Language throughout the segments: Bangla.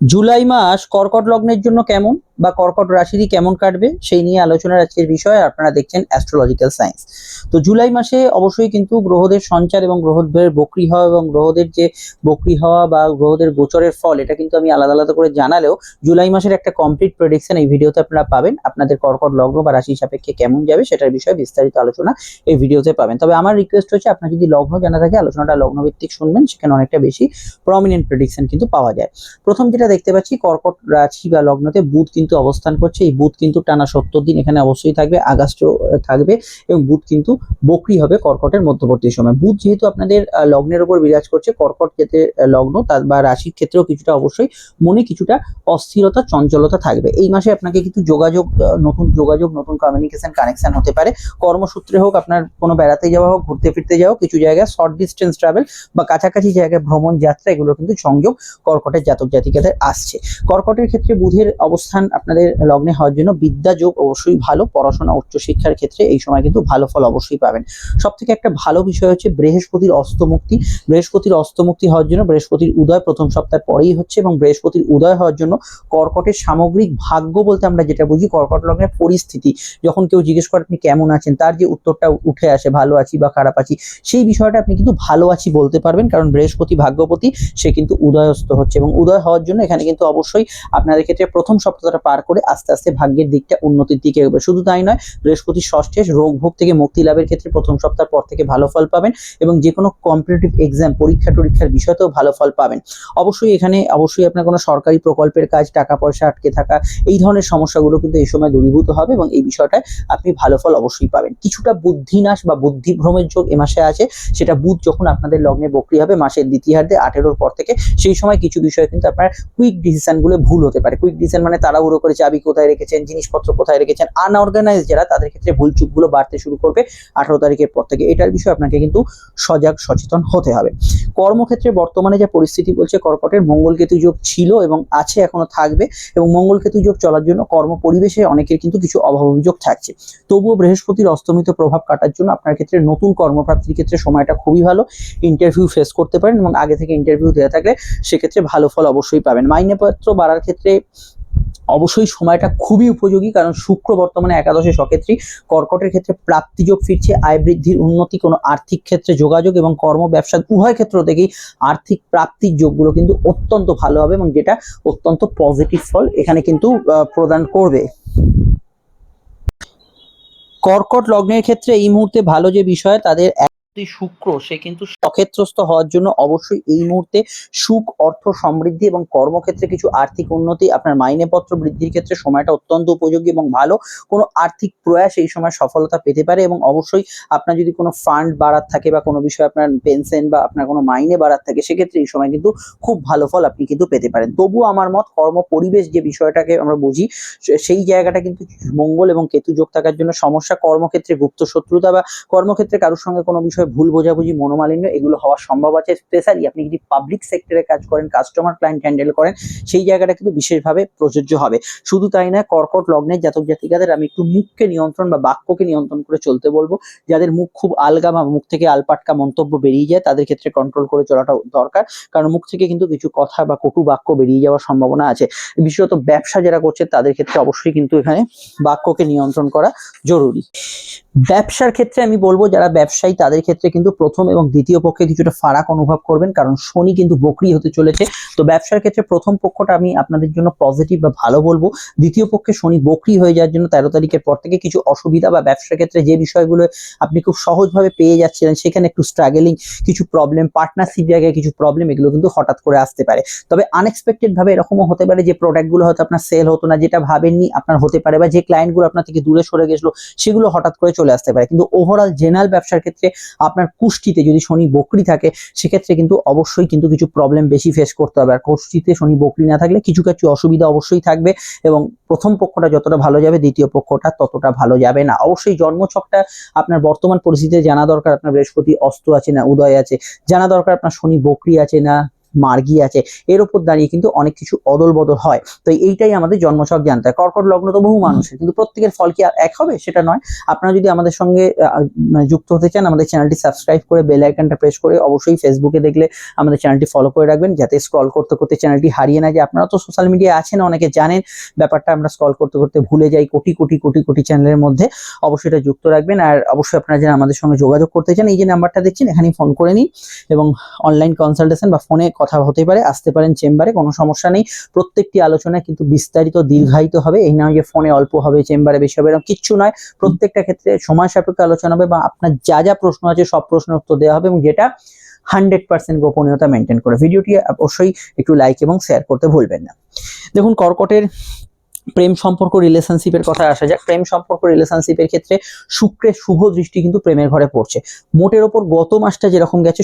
জুলাই মাস কর্কট লগ্নের জন্য কেমন? বা কর্কট রাশিরই কেমন কাটবে সেই নিয়ে আলোচনার আজকের বিষয়, আপনারা দেখছেন অ্যাস্ট্রোলজিক্যাল সায়েন্স তো জুলাই মাসে অবশ্যই কিন্তু গ্রহদের সঞ্চার এবং গ্রহদের বকরি হওয়া এবং গ্রহদের যে বকরি হওয়া বা গ্রহদের গোচরের ফল, এটা কিন্তু আমি আলাদা আলাদা করে জানালেও জুলাই মাসের একটা কমপ্লিট প্রেডিকশন এই ভিডিওতে আপনারা পাবেন। আপনাদের কর্কট লগ্ন বা রাশি সাপেক্ষে কেমন যাবে সেটার বিষয়ে বিস্তারিত আলোচনা এই ভিডিওতে পাবেন। তবে আমার রিকোয়েস্ট হচ্ছে, আপনার যদি লগ্ন জানা থাকে, আলোচনাটা লগ্নভিত্তিক শুনবেন, সেখানে অনেকটা বেশি প্রমিনেন্ট প্রেডিকশন কিন্তু পাওয়া যায়। প্রথম যেটা দেখতে পাচ্ছি, কর্কট রাশি বা লগ্নতে বুধ কিন্তু অবস্থান করছে। এই বুধ কিন্তু টানা সত্তর দিন এখানে অবশ্যই থাকবে আগস্টও থাকবে এবং বুধ কিন্তু বকরি হবে কর্কটের মধ্যবর্তী সময়। বুধ যেহেতু আপনাদের লগ্নের উপর বিরাজ করছে, কর্কট ক্ষেত্রে লগ্ন তার বা রাশির ক্ষেত্রেও কিছুটা অবশ্যই মনে কিছুটা অস্থিরতা, চঞ্চলতা থাকবে। এই মাসে আপনাকে কিন্তু যোগাযোগ নতুন যোগাযোগ, নতুন কমিউনিকেশন কানেকশন হতে পারে। কর্মসূত্রে হোক, আপনার কোনো বেড়াতে যাওয়া হোক, ঘুরতে ফিরতে যাওয়া কিছু জায়গায় শর্ট ডিস্টেন্স ট্রাভেল বা কাছাকাছি জায়গায় ভ্রমণ, যাত্রা, এগুলো কিন্তু সংযোগ কর্কটের জাতক জাতিকাদের আসছে। কর্কটের ক্ষেত্রে বুধের অবস্থান আপনাদের লগ্নে হওয়ার জন্য বিদ্যা যোগ অবশ্যই ভালো, পড়াশোনা, উচ্চশিক্ষার ক্ষেত্রে এই সময় কিন্তু ভালো ফল অবশ্যই পাবেন। সব থেকে একটা ভালো বিষয় হচ্ছে বৃহস্পতির অস্তমুক্তি। বৃহস্পতির অস্তমুক্তি হওয়ার জন্য বৃহস্পতির উদয় প্রথম সপ্তাহ পরেই হচ্ছে এবং বৃহস্পতির উদয় হওয়ার জন্য কর্কটের সামগ্রিক ভাগ্য বলতে আমরা যেটা বুঝি কর্কট লগ্নের পরিস্থিতি। যখন কেউ জিজ্ঞেস করে আপনি কেমন আছেন, তার যে উত্তরটা উঠে আসে, ভালো আছি বা খারাপ আছি, সেই বিষয়টা আপনি কিন্তু ভালো আছি বলতে পারবেন, কারণ বৃহস্পতি ভাগ্যপতি, সে কিন্তু উদয়স্ত হচ্ছে এবং উদয় হওয়ার জন্য এখানে কিন্তু অবশ্যই আপনাদের ক্ষেত্রে প্রথম সপ্তাহটা পার করে আস্তে আস্তে ভাগ্যের দিকটা উন্নতির দিকে এগোবে। শুধু তাই নয়, বৃহস্পতি ষষ্ঠে রোগ ভোগ থেকে মুক্তি লাভের ক্ষেত্রে প্রথম সপ্তাহ পর থেকে ভালো ফল পাবেন এবং যে কোনো কম্পিটিটিভ এক্সাম পরীক্ষা টরীক্ষার বিষয়তেও ভালো ফল পাবেন। অবশ্যই এখানে, অবশ্যই আপনার কোনো সরকারি প্রকল্পের কাজ, টাকা পয়সা আটকে থাকা, এই ধরনের সমস্যাগুলো কিন্তু এই সময় দূরীভূত হবে এবং এই বিষয়টায় আপনি ভালো ফল অবশ্যই পাবেন। কিছুটা বুদ্ধিনাশ বা বুদ্ধিভ্রমের যোগ এ মাসে আছে, সেটা বুধ যখন আপনাদের লগ্নে বকরি হবে মাসের দ্বিতীয়ার্ধে, আঠেরোর পর থেকে, সেই সময় কিছু বিষয় কিন্তু আপনার কুইক ডিসিশনগুলো ভুল হতে পারে। কুইক ডিসিশন মানে তাড়াহুড়ো করে চাবি কোথায় রেখেছেন, জিনিসপত্র কোথায় রেখেছেন আনঅর্গানাইজ যারা, তাদের ক্ষেত্রে ভুল চুকগুলো বাড়তে শুরু করবে আঠারো তারিখের পর থেকে। এটার বিষয়ে আপনাকে কিন্তু সজাগ, সচেতন হতে হবে। কর্মক্ষেত্রে বর্তমানে যে পরিস্থিতি বলছে, কর্কটের মঙ্গলকেতু যোগ ছিল এবং আছে, এখনও থাকবে এবং মঙ্গলকেতু যোগ চলার জন্য কর্ম পরিবেশে অনেকের কিন্তু কিছু অভাব অভিযোগ থাকছে। তবুও বৃহস্পতির অস্তমিত প্রভাব কাটার জন্য আপনার ক্ষেত্রে নতুন কর্মপ্রাপ্তির ক্ষেত্রে সময়টা খুবই ভালো। ইন্টারভিউ ফেস করতে পারেন এবং আগে থেকে ইন্টারভিউ দেওয়া থাকলে সেক্ষেত্রে ভালো ফল অবশ্যই পাবেন। মাইনেপত্র বাড়ার ক্ষেত্রে অবশ্যই সময়টা খুবই উপযোগী, কারণ শুক্র বর্তমানে একাদশে সক্ষেত্রী কর্কটের ক্ষেত্রে প্রাপ্তিযোগ ফিরছে, আয় বৃদ্ধির উন্নতি, কোনো আর্থিক ক্ষেত্রে যোগাযোগ এবং কর্ম ব্যবসা উভয় ক্ষেত্র থেকেই আর্থিক প্রাপ্তির যোগগুলো কিন্তু অত্যন্ত ভালো হবে এবং যেটা অত্যন্ত পজিটিভ ফল এখানে কিন্তু প্রদান করবে। কর্কট লগ্নের ক্ষেত্রে এই মুহূর্তে ভালো যে বিষয়, তাদের শুক্র, সে কিন্তু সক্ষেত্রস্থ হওয়ার জন্য অবশ্যই এই মুহূর্তে সুখ, অর্থ সমৃদ্ধি এবং কর্মক্ষেত্রে কিছু আর্থিক উন্নতি আপনার মাইনেপত্র বৃদ্ধির ক্ষেত্রে সময়টা অত্যন্ত উপযোগী এবং ভালো। কোনো আর্থিক প্রয়াস এই সময় সফলতা পেতে পারে এবং অবশ্যই আপনার যদি কোনো ফান্ড বাড়ার থাকে বা কোনো বিষয়ে আপনার পেনশন বা আপনার কোনো মাইনে বাড়ার থাকে, সেক্ষেত্রে এই সময় কিন্তু খুব ভালো ফল আপনি কিন্তু পেতে পারেন। তবুও আমার মত কর্ম পরিবেশ যে বিষয়টাকে আমরা বুঝি সেই জায়গাটা কিন্তু মঙ্গল এবং কেতু যোগ থাকার জন্য সমস্যা। কর্মক্ষেত্রে গুপ্ত শত্রুতা বা কর্মক্ষেত্রে কারোর সঙ্গে কোনো বিষয়ে ভুল বোঝাবুঝি, মনোমালিন্য এগুলো হওয়ার সম্ভব আছে। স্পেশালি আপনি যদি পাবলিক সেক্টরে কাজ করেন কাস্টমার ক্লায়েন্ট হ্যান্ডেল করেন, সেই জায়গাটা কিন্তু বিশেষভাবে প্রযোজ্য হবে। শুধু তাই নয়, কর্কট লগ্নের জাতক জাতিকাদের আমি একটু মুখকে নিয়ন্ত্রণ বা বাক্যকে নিয়ন্ত্রণ করে চলতে বলব। যাদের মুখ খুব আলগা বা মুখ থেকে আলপাটকা মন্তব্য বেরিয়ে যায়, তাদের ক্ষেত্রে কন্ট্রোল করে চলাটা দরকার। কারণ মুখ থেকে কিন্তু কিছু কথা বা কটু বাক্য বেরিয়ে যাওয়ার সম্ভাবনা আছে। বিশেষত ব্যবসা যারা করছে, তাদের ক্ষেত্রে অবশ্যই কিন্তু এখানে বাক্যকে নিয়ন্ত্রণ করা জরুরি। ব্যবসার ক্ষেত্রে আমি বলব, যারা ব্যবসায়ী, তাদের ক্ষেত্রে কিন্তু প্রথম এবং দ্বিতীয় পক্ষে কিছুটা ফারাক অনুভব করবেন, কারণ শনি কিন্তু বকরি হতে চলেছে। তো ব্যবসার ক্ষেত্রে প্রথম পক্ষটা আমি আপনাদের জন্য পজিটিভ বা ভালো বলব। দ্বিতীয় পক্ষে শনি বকরি হয়ে যাওয়ার জন্য তেরো তারিখের পর থেকে কিছু অসুবিধা বা ব্যবসার ক্ষেত্রে যে বিষয়গুলো আপনি খুব সহজভাবে পেয়ে যাচ্ছিলেন, সেখানে একটু স্ট্রাগলিং কিছু প্রবলেম পার্টনারশিপ জায়গায় কিছু প্রবলেম এগুলো কিন্তু হঠাৎ করে আসতে পারে। তবে আনএক্সপেক্টেড ভাবে এরকমও হতে পারে যে প্রোডাক্টগুলো হয়তো আপনার সেল হতো না, যেটা ভাবেননি আপনার হতে পারে বা যে ক্লায়েন্টগুলো আপনার থেকে দূরে সরে গেছিল, সেগুলো হঠাৎ করে চলে আসতে পারে। কিন্তু ওভারঅল জেনারেল ব্যবসার ক্ষেত্রে আপনার কুষ্টিতে যদি শনি বকরি থাকে, সেক্ষেত্রে কিন্তু অবশ্যই কিন্তু কিছু প্রবলেম বেশি ফেস করতে হবে। আর কুষ্টিতে শনি বকরি না থাকলে কিছু কিছু অসুবিধা অবশ্যই থাকবে এবং প্রথম পক্ষটা যতটা ভালো যাবে, দ্বিতীয় পক্ষটা ততটা ভালো যাবে না। অবশ্যই জন্মছকটা আপনার বর্তমান পরিস্থিতিতে জানা দরকার, আপনার বৃহস্পতি অস্ত আছে না, উদয় আছে। জানা দরকার আপনার শনি বকরি আছে না মার্গী আছে। এর উপর দাঁড়িয়ে কিন্তু অনেক কিছু অদল বদল হয়। তো এইটাই আমাদের জন্মছক জানতে হয় কর্কট লগ্ন তো বহু মানুষের, কিন্তু প্রত্যেকের ফল কি আর এক হবে? সেটা নয়। আপনারা যদি আমাদের সঙ্গে মানে যুক্ত হতে চান, আমাদের চ্যানেলটি সাবস্ক্রাইব করে বেল আইকনটা প্রেস করে অবশ্যই ফেসবুকে দেখলে আমাদের চ্যানেলটি ফলো করে রাখবেন, যাতে স্ক্রল করতে করতে চ্যানেলটি হারিয়ে না যায়। আপনারা তো সোশ্যাল মিডিয়ায় আছেন, অনেকে জানেন। ব্যাপারটা আমরা স্ক্রল করতে করতে ভুলে যাই কোটি কোটি কোটি কোটি চ্যানেলের মধ্যে। অবশ্যই এটা যুক্ত রাখবেন। আর অবশ্যই আপনারা যারা আমাদের সঙ্গে যোগাযোগ করতে চান, এই যে নাম্বারটা দেখছেন, এখানেই ফোন করে নিন। এবং অনলাইন কনসালটেশন বা ফোনে কথা হতে পারে, আসতে পারেন চেম্বারে, কোনো সমস্যা নেই। প্রত্যেকটি আলোচনা কিন্তু বিস্তারিত, দীর্ঘায়িত হবে। এই নয় যে ফোনে অল্প হবে, চেম্বারে বেশি হবে, এরকম কিচ্ছু নয়। প্রত্যেকটা ক্ষেত্রে সময় সাপেক্ষে আলোচনা হবে বা আপনার যা যা প্রশ্ন আছে সব প্রশ্নের উত্তর দেওয়া হবে এবং যেটা হান্ড্রেড পার্সেন্ট গোপনীয়তা মেনটেন করে। ভিডিওটি অবশ্যই একটু লাইক এবং শেয়ার করতে ভুলবেন না। দেখুন, কর্কটের প্রেম সম্পর্ক রিলেশনশিপের কথা আসা যাক। প্রেম সম্পর্ক রিলেশনশিপের ক্ষেত্রে শুক্রের শুভ দৃষ্টি কিন্তু প্রেমের ঘরে পড়ছে। মোটের ওপর গত মাসটা যেরকম গেছে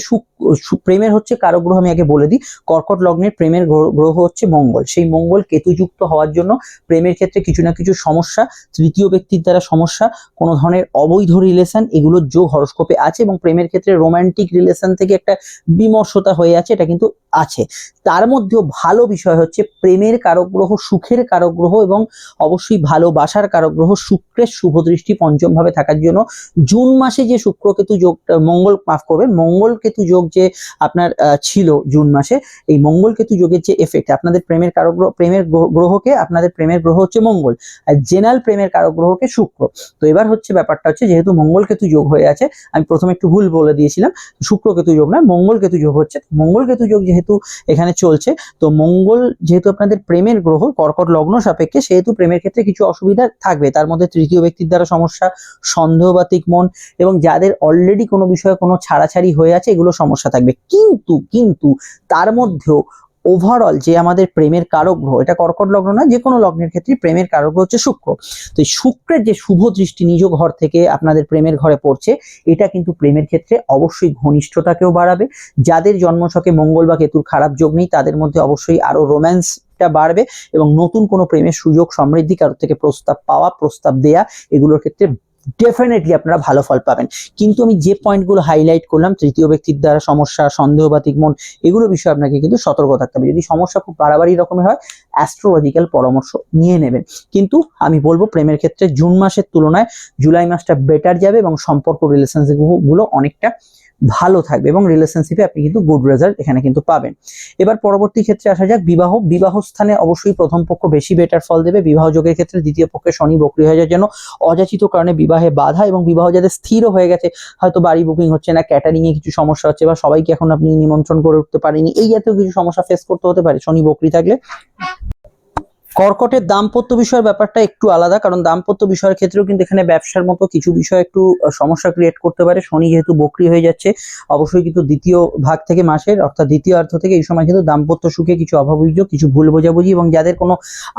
প্রেমের হচ্ছে কারও গ্রহ আমি আগে বলে দিই, কর্কট লগ্নের প্রেমের গ্রহ- হচ্ছে মঙ্গল। সেই মঙ্গল কেতুযুক্ত হওয়ার জন্য প্রেমের ক্ষেত্রে কিছু না কিছু সমস্যা, তৃতীয় ব্যক্তির দ্বারা সমস্যা, কোনো ধরনের অবৈধ রিলেশন এগুলোর যোগ হরস্কোপে আছে এবং প্রেমের ক্ষেত্রে রোমান্টিক রিলেশন থেকে একটা বিমর্ষতা হয়ে আছে, এটা কিন্তু আছে। তার মধ্যেও ভালো বিষয় হচ্ছে প্রেমের কারক গ্রহ সুখের কারক গ্রহ এবং অবশ্যই ভালোবাসার কারক গ্রহ শুক্রের শুভ দৃষ্টি পঞ্চম ভাবে থাকার জন্য জুন মাসে যে শুক্র কেতু যোগ মঙ্গল মাফ করবেন, মঙ্গল কেতু যোগ যে আপনার ছিল জুন মাসে, এই মঙ্গল কেতু যোগের যে এফেক্ট আপনাদের প্রেমের কারক প্রেমের গ্রহ- গ্রহকে আপনাদের প্রেমের গ্রহ হচ্ছে মঙ্গল, আর জেনারেল প্রেমের কারক গ্রহকে শুক্র। তো এবার হচ্ছে ব্যাপারটা হচ্ছে যেহেতু মঙ্গল কেতু যোগ হয়ে আছে, আমি প্রথমে একটু ভুল বলে দিয়েছিলাম, শুক্র কেতু যোগ না, মঙ্গল কেতু যোগ হচ্ছে, মঙ্গল কেতু যোগ যেহেতু এখানে চলছে, তো মঙ্গল যেহেতু আপনাদের প্রেমের গ্রহ, কর্কট লগ্ন সাপেক্ষে সেহেতু প্রেমের ক্ষেত্রে কিছু অসুবিধা থাকবে। তার মধ্যে তৃতীয় ব্যক্তির দ্বারা সমস্যা, সন্দেহ সন্দেহবাতিক মন এবং যাদের অলরেডি কোনো বিষয়ে কোনো ছাড়াছাড়ি হয়ে আছে, এগুলো সমস্যা থাকবে। কিন্তু কিন্তু তার মধ্যেও ওভারঅল যে আমাদের প্রেমের কারক গ্রহ এটা কর্কট লগ্ন না, যে কোনো লগ্নের ক্ষেত্রে প্রেমের কারক গ্রহ হচ্ছে শুক্র। তো এই শুক্রের যে শুভ দৃষ্টি নিজ ঘর থেকে আপনাদের প্রেমের ঘরে পড়ছে, এটা কিন্তু প্রেমের ক্ষেত্রে অবশ্যই ঘনিষ্ঠতাকেও বাড়াবে। যাদের জন্মছকে মঙ্গল বা কেতুর খারাপ যোগ নেই, তাদের মধ্যে অবশ্যই আরও রোম্যান্সটা বাড়বে এবং নতুন কোনো প্রেমের সুযোগ সমৃদ্ধি কারোর থেকে প্রস্তাব পাওয়া, প্রস্তাব দেয়া, এগুলোর ক্ষেত্রে ডেফিনেটলি আপনারা ভালো ফল পাবেন। কিন্তু আমি যে পয়েন্টগুলো হাইলাইট করলাম, তৃতীয় ব্যক্তির দ্বারা সমস্যা সন্দেহবাতিক মন এগুলো বিষয়ে আপনাকে কিন্তু সতর্ক থাকতে হবে। যদি সমস্যা খুব বাড়াবাড়ি রকমের হয় অ্যাস্ট্রোলজিক্যাল পরামর্শ নিয়ে নেবেন। কিন্তু আমি বলব প্রেমের ক্ষেত্রে জুন মাসের তুলনায় জুলাই মাসটা বেটার যাবে এবং সম্পর্ক রিলেশনশিপগুলো অনেকটা ভালো থাকবে এবং রিলেশনশিপে আপনি কিন্তু গুড রেজাল্ট এখানে কিন্তু পাবেন। এবার পরবর্তী ক্ষেত্রে আসা যাক, বিবাহ। বিবাহ স্থানে অবশ্যই প্রথম পক্ষ বেশি বেটার ফল দেবে। বিবাহ যোগের ক্ষেত্রে দ্বিতীয় পক্ষে শনি বক্রি হয়ে যাওয়ার জন্য অযাচিত কারণে বিবাহে বাধা এবং বিবাহ যাদের স্থির হয়ে গেছে, হয়তো বাড়ি বুকিং হচ্ছে না ক্যাটারিং এ কিছু সমস্যা হচ্ছে বা সবাইকে এখন আপনি নিমন্ত্রণ করে উঠতে পারেনি এই জাতীয় কিছু সমস্যা ফেস করতে হতে পারে। শনি বক্রি থাকলে কর্কটের দাম্পত্য বিষয়ের ব্যাপারটা একটু আলাদা, কারণ দাম্পত্য বিষয়ের ক্ষেত্রেও কিন্তু এখানে ব্যবসার মতো কিছু বিষয় একটু সমস্যা ক্রিয়েট করতে পারে। শনি যেহেতু বক্রি হয়ে যাচ্ছে, অবশ্যই কিন্তু দ্বিতীয় ভাগ থেকে মাসের, অর্থাৎ দ্বিতীয় অর্থ থেকে এই সময় কিন্তু দাম্পত্য সুখে কিছু অভাব অভিযোগ কিছু ভুল বোঝাবুঝি এবং যাদের কোনো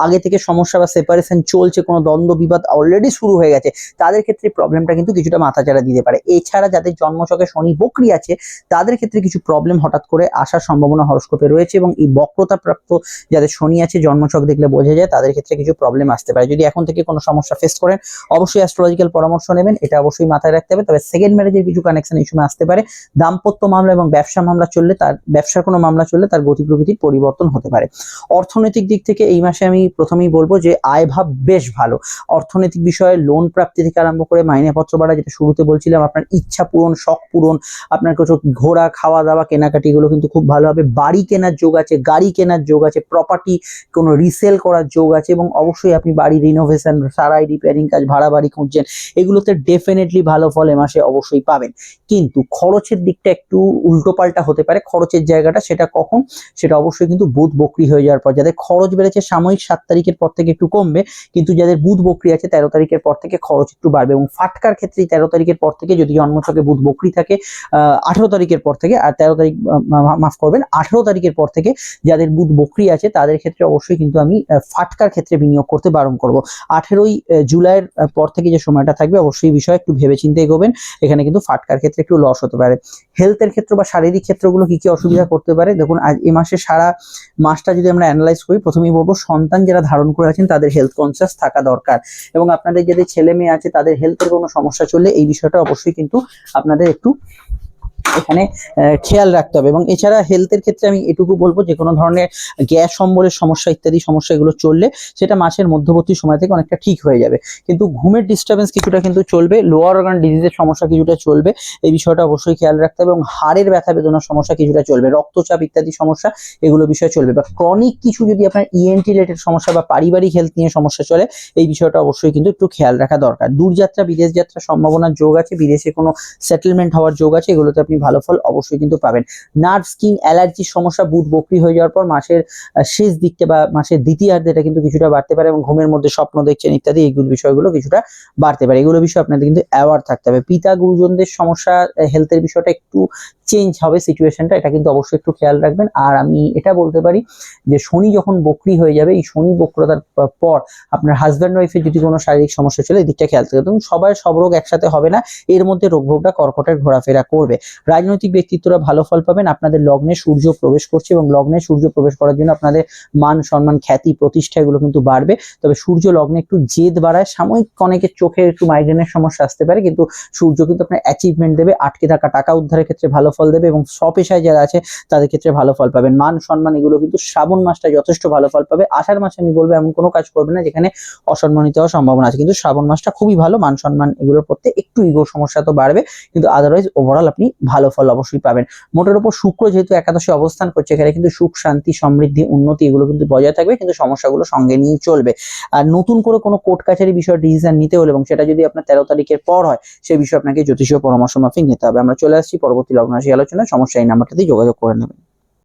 আগে থেকে সমস্যা বা সেপারেশন চলছে, কোনো দ্বন্দ্ব, বিবাদ অলরেডি শুরু হয়ে গেছে, তাদের ক্ষেত্রে প্রবলেমটা কিন্তু কিছুটা মাথাচাড়া দিতে পারে। এছাড়া যাদের জন্মছকে শনি বক্রি আছে, তাদের ক্ষেত্রে কিছু প্রবলেম হঠাৎ করে আসার সম্ভাবনা হরস্কোপে রয়েছে এবং এই বক্রতা প্রাপ্ত যাদের শনি আছে, জন্মছক দেখলে বোঝা যায় তাদের ক্ষেত্রে কিছু প্রবলেম আসতে পারে। যদি এখন থেকে কোনো সমস্যা ফেস করেন, অবশ্যই অ্যাস্ট্রোলজিক্যাল পরামর্শ নেবেন, এটা অবশ্যই মাথায় রাখতে হবে। তবে সেকেন্ড ম্যারেজের কিছু কানেকশন এই সময় আসতে পারে। দাম্পত্য মামলা এবং ব্যবসা মামলা চললে তার, ব্যবসার কোনো মামলা চললে তার গতি প্রকৃতির পরিবর্তন হতে পারে। অর্থনৈতিক দিক থেকে এই মাসে আমি প্রথমেই বলব যে, আয় ভাব বেশ ভালো। অর্থনৈতিক বিষয়ে লোন প্রাপ্তি থেকে আরম্ভ করে মাইনেপত্র বাড়া, যেটা শুরুতে বলছিলাম, আপনার ইচ্ছা পূরণ, শখ পূরণ, আপনার কিছু ঘোরা খাওয়া দাওয়া কেনাকাটি, এগুলো কিন্তু খুব ভালো হবে। বাড়ি কেনার যোগ আছে, গাড়ি কেনার যোগ আছে প্রপার্টি কোনো রিসেল করার যোগ আছে এবং অবশ্যই আপনি বাড়ি রিনোভেশন সারাই রিপেয়ারিং কাজ ভাড়া বাড়ি খুঁজছেন, এগুলোতে ডেফিনেটলি ভালো ফল এ মাসে অবশ্যই পাবেন। কিন্তু খরচের দিকটা একটু উল্টোপাল্টা হতে পারে, খরচের জায়গাটা সেটা কখন? সেটা অবশ্যই কিন্তু বুধ বকরি হয়ে যাওয়ার পর। যাদের খরচ বেড়েছে সাময়িক সাত তারিখের পর থেকে একটু কমবে, কিন্তু যাদের বুধ বকরি আছে তেরো তারিখের পর থেকে খরচ একটু বাড়বে এবং ফাটকার ক্ষেত্রে তেরো তারিখের পর থেকে যদি জন্মছকে বুধ বকরি থাকে আঠেরো তারিখের পর থেকে, আর তেরো তারিখ মাফ করবেন, আঠেরো তারিখের পর থেকে যাদের বুধ বকরি আছে তাদের ক্ষেত্রে অবশ্যই কিন্তু আমি ফাটকার ক্ষেত্রে বিনিয়োগ করতে বারণ করব। আঠেরোই জুলাইয়ের পর থেকে যে সময়টা থাকবে অবশ্যই বিষয়ে একটু ভেবে চিন্তে এগোবেন। এখানে কিন্তু ফাটকার ক্ষেত্রে একটু লস হতে পারে। হেলথের ক্ষেত্র বা শারীরিক ক্ষেত্রগুলো কি কি অসুবিধা করতে পারে? দেখুন আজ এ মাসে সারা মাসটা যদি আমরা অ্যানালাইজ করি প্রথমেই বলব সন্তান যারা ধারণ করে আছেন তাদের হেলথ কনসিয়াস থাকা দরকার। এবং আপনাদের যাদের ছেলে মেয়ে আছে তাদের হেলথের কোনো সমস্যা চললে এই বিষয়টা অবশ্যই কিন্তু আপনাদের একটু এখানে খেয়াল রাখতে হবে। এবং এছাড়া হেলথের ক্ষেত্রে আমি এটুকু বলব যে, কোনো ধরনের গ্যাস অম্বলের সমস্যা ইত্যাদি সমস্যা এগুলো চললে সেটা মাসের মধ্যবর্তী সময় থেকে অনেকটা ঠিক হয়ে যাবে। কিন্তু ঘুমের ডিস্টারবেন্স কিছুটা কিন্তু চলবে লোয়ার অর্গান ডিজিজের সমস্যা কিছুটা চলবে, এই বিষয়টা অবশ্যই খেয়াল রাখতে হবে। এবং হাড়ের ব্যথা বেদনার সমস্যা কিছুটা চলবে, রক্তচাপ ইত্যাদি সমস্যা, এগুলো বিষয় চলবে। বা ক্রনিক কিছু যদি আপনার ইএনটি রিলেটেড সমস্যা বা পারিবারিক হেলথ নিয়ে সমস্যা চলে, এই বিষয়টা অবশ্যই কিন্তু একটু খেয়াল রাখা দরকার। দূরযাত্রা বিদেশ যাত্রার সম্ভাবনার যোগ আছে, বিদেশে কোনো সেটেলমেন্ট হওয়ার যোগ আছে, এগুলোতে আপনি ভালো ফল অবশ্যই কিন্তু পাবেন। নার্ভ, স্কিন অ্যালার্জির সমস্যা বুধ বকরি হয়ে যাওয়ার পর মাসের শেষ দিকতে বা মাসের দ্বিতীয়ার্ধে এটা কিন্তু কিছুটা বাড়তে পারে এবং ঘুমের মধ্যে স্বপ্ন দেখছেন ইত্যাদি এইগুলো বিষয়গুলো কিছুটা বাড়তে পারে। এগুলো বিষয়ে আপনাদের কিন্তু অ্যাওয়ার থাকতে হবে। পিতা, গুরুজনদের সমস্যা হেলথের বিষয়টা একটু চেঞ্জ হবে সিচুয়েশনটা এটা কিন্তু অবশ্যই একটু খেয়াল রাখবেন। আর আমি এটা বলতে পারি যে শনি যখন বকরি হয়ে যাবে, এই শনি বক্রতার পর আপনার হাজব্যান্ড ওয়াইফের যদি কোনো শারীরিক সমস্যা চলে, এই দিকটা খেয়াল থাকবে এবং সবাই সব রোগ একসাথে হবে না, এর মধ্যে রোগভোগটা কর্কটের ঘোরাফেরা করবে। রাজনৈতিক ব্যক্তিত্বরা ভালো ফল পাবেন। আপনাদের লগ্নে সূর্য প্রবেশ করছে এবং লগ্নে সূর্য প্রবেশ করার জন্য আপনাদের মান, সম্মান, খ্যাতি, প্রতিষ্ঠা এগুলো কিন্তু বাড়বে। তবে সূর্য লগ্নে একটু জেদ বাড়ায়। সাময়িক অনেকের চোখে একটু মাইগ্রেনের সমস্যা আসতে পারে, কিন্তু সূর্য কিন্তু আপনার অ্যাচিভমেন্ট দেবে, আটকে থাকা টাকা উদ্ধারের ক্ষেত্রে ভালো ফল দেবে এবং স্বপেশায় যারা আছে, তাদের ক্ষেত্রে ভালো ফল পাবেন। মান, সম্মান এগুলো কিন্তু শ্রাবণ মাসটা যথেষ্ট ভালো ফল পাবে। আষাঢ় মাসে আমি বলব এমন কোনো কাজ করবে না যেখানে অসম্মানিত হওয়ার সম্ভাবনা আছে। কিন্তু শ্রাবণ মাসটা খুবই ভালো। মান, সম্মান এগুলোর প্রত্যে একটু ইগোর সমস্যা তো বাড়বে, কিন্তু আদারওয়াইজ ওভারঅল আপনি ভালো ফল অবশ্যই পাবেন। মোটের উপর শুক্র যেহেতু একাদশে অবস্থান করছে, এখানে কিন্তু সুখ, শান্তি, সমৃদ্ধি, উন্নতি এগুলো কিন্তু বজায় থাকবে, কিন্তু সমস্যাগুলো সঙ্গে নিয়ে চলবে। আর নতুন করে কোনো কোর্ট কাছারি বিষয়ে ডিসিশন নিতে হলে এবং সেটা যদি আপনার তেরো তারিখের পর হয়, সেই বিষয়ে আপনাকে জ্যোতিষীয় পরামর্শ মাফিক নিতে হবে। আমরা চলে আসছি পরবর্তী লগ্ন রাশি আলোচনায়, সমস্যা এই নাম্বারটাতেই যোগাযোগ করে নেবেন।